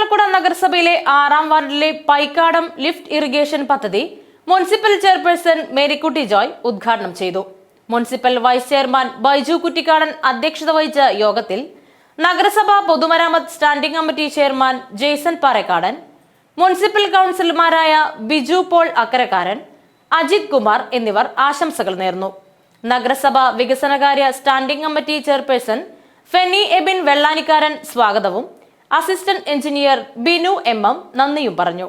ഇരിങ്ങാലക്കുട നഗരസഭയിലെ ആറാം വാർഡിലെ പൈക്കാടം ലിഫ്റ്റ് ഇറിഗേഷൻ പദ്ധതി മുനിസിപ്പൽ ചെയർപേഴ്സൺ മേരിക്കുട്ടി ജോയ് ഉദ്ഘാടനം ചെയ്തു. Municipal vice chairman Baiju Kuttikkadan അധ്യക്ഷത വഹിച്ച യോഗത്തിൽ നഗരസഭാ പൊതുമരാമത്ത് standing committee chairman Jaison Parekkadan municipal കൗൺസിലർമാരായ ബിജു പോൾ അക്കരക്കാരൻ അജിത് കുമാർ എന്നിവർ ആശംസകൾ നേർന്നു. നഗരസഭ വികസനകാര്യ standing committee chairperson Feni Ebin Vellanikkaran സ്വാഗതവും assistant engineer Binu M M നന്ദിയും പറഞ്ഞു.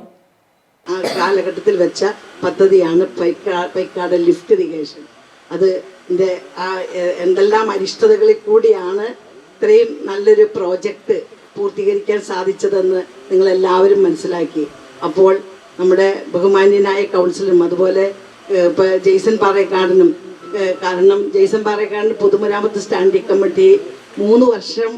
കാലഘട്ടത്തിൽ വെച്ച പദ്ധതിയാണ് പൈക്കാ പൈക്കാട് ലിഫ്റ്റ് ഇറിഗേഷൻ. അത് ആ എന്തെല്ലാം അരിഷ്ടതകളിൽ കൂടിയാണ് ഇത്രയും നല്ലൊരു പ്രോജക്റ്റ് പൂർത്തീകരിക്കാൻ സാധിച്ചതെന്ന് നിങ്ങൾ എല്ലാവരും മനസ്സിലാക്കി. അപ്പോൾ നമ്മുടെ ബഹുമാന്യനായ കൗൺസിലും അതുപോലെ ജെയ്സൺ പാറേക്കാടിനും കാരണം ജെയ്സൺ പാറേക്കാടിന് പൊതുമരാമത്ത് സ്റ്റാൻഡിംഗ് കമ്മിറ്റി മൂന്ന് വർഷം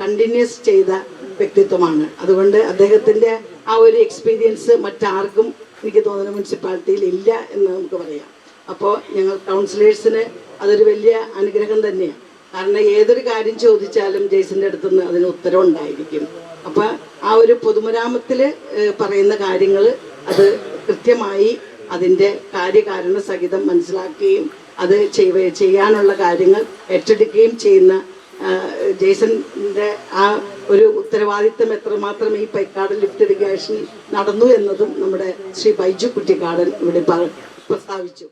കണ്ടിന്യൂസ് ചെയ്ത വ്യക്തിത്വമാണ്. അതുകൊണ്ട് അദ്ദേഹത്തിന്റെ ആ ഒരു എക്സ്പീരിയൻസ് മറ്റാർക്കും എനിക്ക് തോന്നുന്ന മുനിസിപ്പാലിറ്റിയിൽ ഇല്ല എന്ന് നമുക്ക് പറയാം. അപ്പോൾ ഞങ്ങൾ കൗൺസിലേഴ്സിന് അതൊരു വലിയ അനുഗ്രഹം തന്നെയാണ്. കാരണം ഏതൊരു കാര്യം ചോദിച്ചാലും ജെയ്സിന്റെ അടുത്തുനിന്ന് അതിന് ഉത്തരം ഉണ്ടായിരിക്കും. അപ്പോൾ ആ ഒരു പൊതുമരാമത്തിൽ പറയുന്ന കാര്യങ്ങൾ അത് കൃത്യമായി അതിന്റെ കാര്യകാരണ സഹിതം മനസ്സിലാക്കുകയും അത് ചെയ്യാനുള്ള കാര്യങ്ങൾ ഏറ്റെടുക്കുകയും ചെയ്യുന്ന ജെയ്സന്റെ ആ ഒരു ഉത്തരവാദിത്തം എത്രമാത്രം ഈ പൈക്കാടൻ ലിഫ്റ്റ് ഇറിഗേഷൻ നടന്നു എന്നതും നമ്മുടെ ശ്രീ ബൈജു കുട്ടിക്കാടൻ ഇവിടെ പ്രസ്താവിച്ചു.